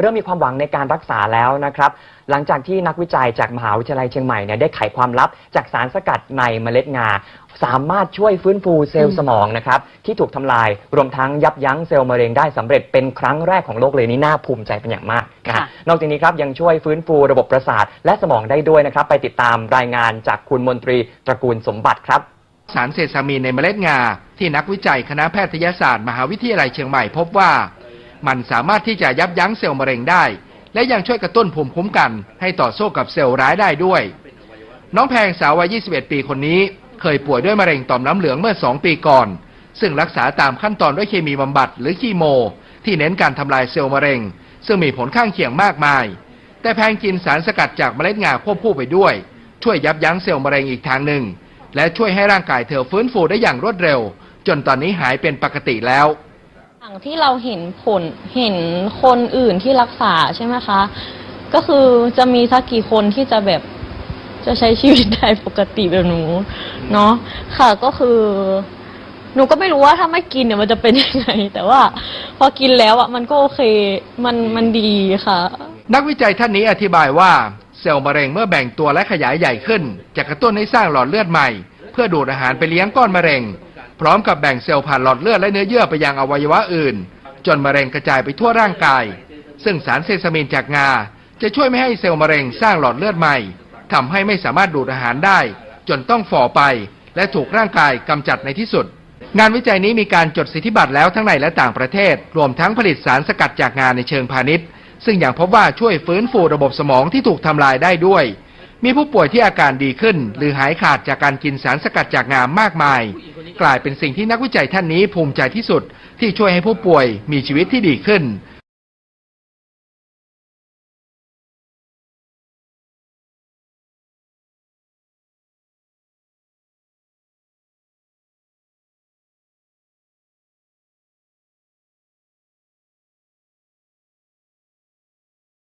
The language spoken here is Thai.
เริ่มมีความหวังในการรักษาแล้วนะครับ หลังจากที่นักวิจัยจากมหาวิทยาลัยเชียงใหม่เนี่ยได้ไขความลับจากสารสกัดในเมล็ดงา สามารถช่วยฟื้นฟูเซลล์สมองนะครับที่ถูกทำลายรวมทั้งยับยั้งเซลล์มะเร็งได้สำเร็จเป็นครั้งแรกของโลกเลยนี่น่าภูมิใจเป็นอย่างมากนะฮะค่ะ นอกจากนี้ครับยังช่วยฟื้นฟูระบบประสาทและสมองได้ด้วยนะครับไปติดตามรายงานจากคุณมนตรีตระกูลสมบัติครับ สารเซซามีนในเมล็ดงา ที่นักวิจัยคณะแพทยศาสตร์ มหาวิทยาลัยเชียงใหม่พบว่า มันสามารถที่จะยับยั้งเซลล์มะเร็งได้ และยังช่วยกระตุ้นภูมิคุ้มกัน ให้ต่อสู้กับเซลล์ร้ายได้ด้วย น้องแพงสาววัย 21 ปีคนนี้ เคยป่วยด้วยมะเร็งต่อมน้ำเหลืองเมื่อ 2 ปีก่อน ซึ่งรักษาตามขั้นตอนด้วยเคมีบำบัดหรือคีโม ที่เน้นการทำลายเซลล์มะเร็ง ซึ่งมีผลข้างเคียงมากมาย แต่แพงกินสารสกัดจากเมล็ดงาควบคู่ไปด้วย ช่วยยับยั้งเซลล์มะเร็งอีกทางหนึ่งและช่วยให้ร่างกายเธอฟื้นฟูได้อย่างรวดเร็ว จนตอนนี้หายเป็นปกติแล้ว อย่างที่เราเห็นผลเห็นคนอื่นที่รักษาใช่ไหมคะ ก็คือจะมีสักกี่คนที่จะแบบจะใช้ชีวิตได้ปกติแบบหนูเนาะค่ะก็คือ หนูก็ไม่รู้ว่าถ้าไม่กินเนี่ยมันจะเป็นยังไง แต่ว่าพอกินแล้วอะมันก็โอเคมันมันดีค่ะ นักวิจัยท่านนี้อธิบายว่า เซลล์มะเร็งเมื่อแบ่งตัวและขยายใหญ่ขึ้น จะกระตุ้นให้สร้างหลอดเลือดใหม่ เพื่อดูดอาหารไปเลี้ยงก้อนมะเร็ง พร้อมกับแบ่งเซลล์ผ่านหลอดเลือดและเนื้อเยื่อไปยังอวัยวะอื่น จนมะเร็งกระจายไปทั่วร่างกาย ซึ่งสารเซซามินจากงา จะช่วยไม่ให้เซลล์มะเร็งสร้างหลอดเลือดใหม่ทำให้ไม่สามารถดูดอาหารได้ จนต้องฝ่อไป และถูกร่างกายกำจัดในที่สุด งานวิจัยนี้มีการจดสิทธิบัตรแล้วทั้งในและต่างประเทศ รวมทั้งผลิตสารสกัดจากงาในเชิงพาณิชย์ ซึ่งอย่างพบว่าช่วยฟื้นฟูระบบสมองที่ถูกทำลายได้ด้วย มีผู้ป่วยที่อาการดีขึ้น หรือหายขาดจากการกินสารสกัดจากงามากมาย กลายเป็นสิ่งที่นักวิจัยท่านนี้ภูมิใจที่สุดที่ช่วยให้ผู้ป่วยมีชีวิตที่ดีขึ้น